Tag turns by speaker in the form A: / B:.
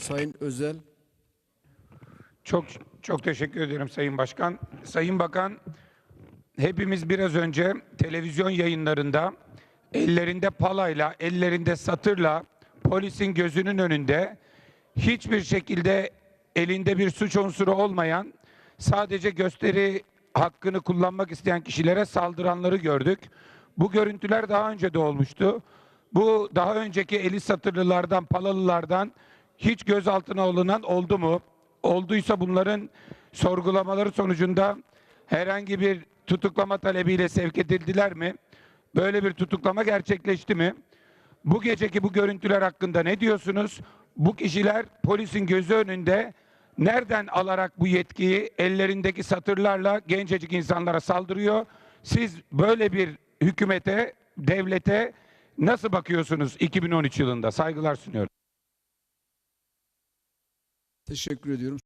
A: Sayın Özel.
B: Çok çok teşekkür ederim Sayın Başkan. Sayın Bakan, hepimiz biraz önce televizyon yayınlarında ellerinde palayla, ellerinde satırla polisin gözünün önünde hiçbir şekilde elinde bir suç unsuru olmayan sadece gösteri hakkını kullanmak isteyen kişilere saldıranları gördük. Bu görüntüler daha önce de olmuştu. Bu daha önceki eli satırlılardan, palalılardan hiç gözaltına alınan oldu mu? Olduysa bunların sorgulamaları sonucunda herhangi bir tutuklama talebiyle sevk edildiler mi? Böyle bir tutuklama gerçekleşti mi? Bu geceki bu görüntüler hakkında ne diyorsunuz? Bu kişiler polisin gözü önünde nereden alarak bu yetkiyi ellerindeki satırlarla gencecik insanlara saldırıyor? Siz böyle bir hükümete, devlete nasıl bakıyorsunuz 2013 yılında? Saygılar sunuyorum.
A: Teşekkür ediyorum.